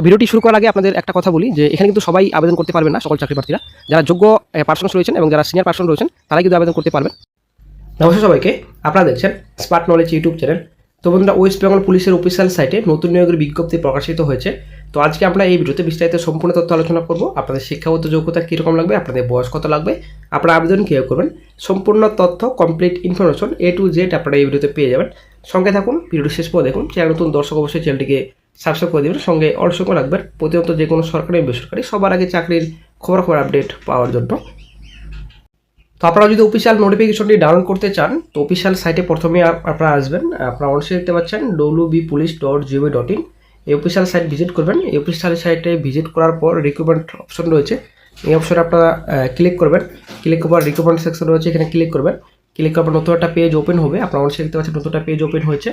তো ভিডিওটি শুরু করার আগে আপনাদের একটা কথা বলি, যে এখানে কিন্তু সবাই আবেদন করতে পারবেন না, সকল চাকরি প্রার্থীরা। যারা যোগ্য পার্সনস রয়েছেন এবং যারা সিনিয়র পার্সন রয়েছেন, তারাই কিন্তু আবেদন করতে পারবেন। নমস্কার সবাইকে, আপনারা দেখছেন স্মার্ট নলেজ ইউটিউব চ্যানেল। তো বন্ধুরা ওয়েস্ট বেঙ্গল পুলিশের অফিসিয়াল সাইটে নতুন নিয়োগের বিজ্ঞপ্তি প্রকাশিত হয়েছে। তো আজকে আমরা এই ভিডিওতে বিস্তারিত সম্পূর্ণ তথ্য আলোচনা করব। আপনাদের শিক্ষাগত যোগ্যতা কীরকম লাগবে, আপনাদের বয়স কত লাগবে, আপনারা আবেদন কীভাবে করবেন, সম্পূর্ণ তথ্য complete information A to Z আপনারা এই ভিডিওতে পেয়ে যাবেন। সঙ্গে থাকুন, ভিডিওটি শেষ পর্যন্ত দেখুন, চ্যানেল নতুন দর্শক অবশ্যই চ্যানেলটিকে সাবস্ক্রাইব করে দেবেন। সঙ্গে অলসঙ্গে রাখবেন। প্রতিনিয়ত যে কোনো সরকারি বেসরকারি সবার আগে চাকরির খবর খবর আপডেট পাওয়ার জন্য। তো আপনারা যদি অফিসিয়াল নোটিফিকেশনটি ডাউনলোড করতে চান, তো অফিসিয়াল সাইটে প্রথমে আপনারা আসবেন। আপনারা অবশ্যই দেখতে পাচ্ছেন W B police dot GOV dot in এই অফিসিয়াল সাইট ভিজিট করবেন। এই অফিসিয়াল সাইটে ভিজিট করার পর রিক্রুটমেন্ট অপশন রয়েছে। এই অপশনে আপনারা ক্লিক করবেন। ক্লিক করার রিক্রুটমেন্ট সেকশন রয়েছে। এখানে ক্লিক করবেন। ক্লিক করার পর নতুন একটা পেজ ওপেন হবে। আপনারা অবশ্যই দেখতে পাচ্ছেন নতুন একটা পেজ ওপেন হয়েছে।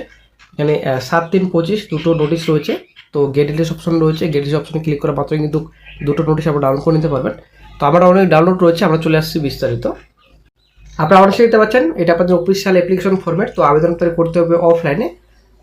এখানে সাত তিন পঁচিশ দুটো নোটিশ রয়েছে। তো গেট ডিটেলস অপশন রয়েছে। গেট ডিটেলস অপশনে ক্লিক করা মাত্রই কিন্তু দুটো নোটিশ আপনারা ডাউনলোড করে নিতে পারবেন। তো আমার অনেক ডাউনলোড রয়েছে, আমরা চলে আসছি বিস্তারিত। আপনারা অবশ্যই দেখতে পাচ্ছেন, এটা আপনাদের অফিসিয়াল অ্যাপ্লিকেশন ফর্মেট তো আবেদন করে করতে হবে অফলাইনে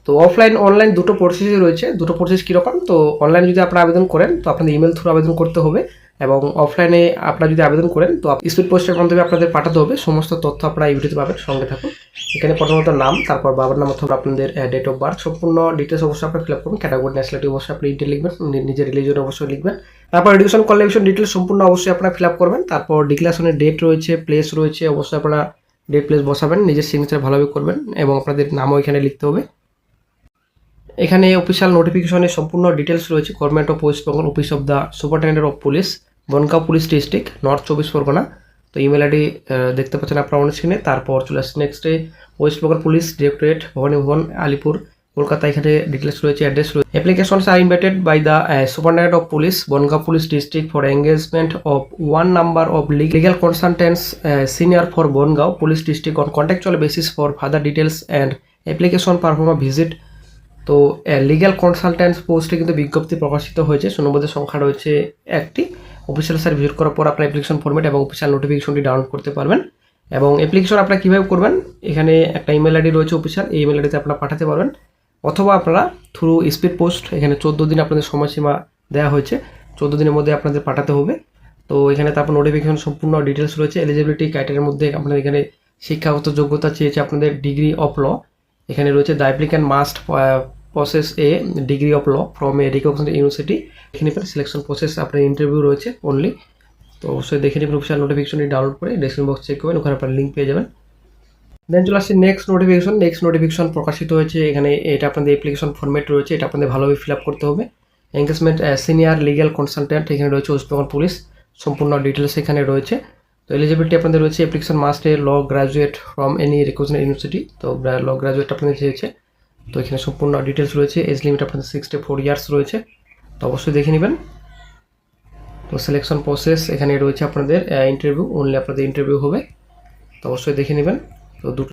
তো অফলাইন অনলাইন দুটো প্রসেসই রয়েছে। দুটো প্রসেস কীরকম? তো অনলাইনে যদি আপনারা আবেদন করেন, তো আপনাদের ইমেল থ্রু আবেদন করতে হবে। এবং অফলাইনে আপনারা যদি আবেদন করেন, তো স্পিড পোস্টের মাধ্যমে আপনাদের পাঠাতে হবে। সমস্ত তথ্য আপনারা ইউটিউবে পাবেন, সঙ্গে থাকুন। এখানে প্রথমত নাম, তারপর বাবার নাম অথবা আপনাদের ডেট অফ বার্থ সম্পূর্ণ ডিটেলস অবশ্যই আপনি ফিল আপ করুন। ক্যাটাগরি ন্যাশনালিটি অবশ্যই আপনি ইন্টেল লিখবেন নিজের রিলিজন অবশ্যই লিখবেন। তারপর এডুকেশন কোয়ালিফিকেশন ডিটেলস সম্পূর্ণ অবশ্যই আপনারা ফিল আপ করবেন। তারপর ডিক্লারেশনের ডেট রয়েছে প্লেস রয়েছে, অবশ্যই আপনারা ডেট প্লেস বসাবেন, নিজের সিগনেচার ভালোভাবে করবেন এবং আপনাদের নামও এখানে লিখতে হবে। এখানে অফিসিয়াল নোটিফিকেশনের সম্পূর্ণ ডিটেলস রয়েছে। Government of West Bengal office of the superintendent of police Bongaon police district, north চব্বিশ পরগনা। তো ইমেল আইডি দেখতে পাচ্ছেন আপনার অনেক স্ক্রিনে তারপর চলে আসছে নেক্সটে West Bengal police directorate Bhabani Bhaban, Alipore, Kolkata. এখানে ডিটেলস রয়েছে অ্যাড্রেস রয়েছে। Applications are invited by the superintendent of police Bongaon police district for engagement of one number of legal consultants senior for Bongaon police district on contractual basis for further details and application proforma visit তো legal consultant পোস্টে কিন্তু বিজ্ঞপ্তি প্রকাশিত হয়েছে। শূন্যপদের সংখ্যা রয়েছে একটি। Official site visit করার পর আপনার অ্যাপ্লিকেশন ফর্মেট এবং অফিসিয়াল নোটিফিকেশনটি ডাউনলোড করতে পারবেন। এবং অ্যাপ্লিকেশন আপনারা কীভাবে করবেন, এখানে একটা ইমেল আইডি রয়েছে অফিসিয়াল এই ইমেল আইডিতে আপনারা পাঠাতে পারবেন। অথবা আপনারা থ্রু স্পিড পোস্ট এখানে চোদ্দ দিন আপনাদের সময়সীমা দেওয়া হয়েছে, চোদ্দ দিনের মধ্যে আপনাদের পাঠাতে হবে। তো এখানে তারপর নোটিফিকেশন সম্পূর্ণ ডিটেলস রয়েছে এলিজিবিলিটি ক্রাইটেরিয়ার মধ্যে আপনাদের এখানে শিক্ষাগত যোগ্যতা চেয়েছে আপনাদের ডিগ্রি অফ ল এখানে রয়েছে the applicant must process a degree of law from a recognized university এখানে সিলেকশন প্রসেস আপনার ইন্টারভিউ রয়েছে অনলি তো অবশ্যই দেখে নেবেন অফিসিয়াল নোটিফিকেশনটি ডাউনলোড করে ডেসক্রিপশন বক্স চেক করবেন, ওখানে আপনার লিঙ্ক পেয়ে যাবেন। দেন চলে আসছে নেক্সট নোটিফিকেশন নেক্সট নোটিফিকেশন প্রকাশিত হয়েছে, এখানে এটা আপনাদের অ্যাপ্লিকেশন ফরম্যাট রয়েছে, এটা আপনাদের ভালোভাবে ফিল আপ করতে হবে। এঙ্গেজমেন্ট সিনিয়র লিগ্যাল কনসালট্যান্ট এখানে রয়েছে ওয়েস্ট বেঙ্গল পুলিশ সম্পূর্ণ ডিটেলস এখানে রয়েছে। তো এলিজিবিলিটি আপনাদের রয়েছে application must law graduate from any recognised university তো ল গ্রাজুয়েট আপনাদের চেয়েছে তো এখানে সম্পূর্ণ ডিটেলস রয়েছে এজ লিমিট আপনাদের সিক্সটি ফোর ইয়ার্স রয়েছে, তো অবশ্যই দেখে নেবেন। তো সিলেকশন প্রসেস এখানে রয়েছে আপনাদের ইন্টারভিউ অনলি আপনাদের ইন্টারভিউ হবে, তো অবশ্যই দেখে নেবেন। তো দুটো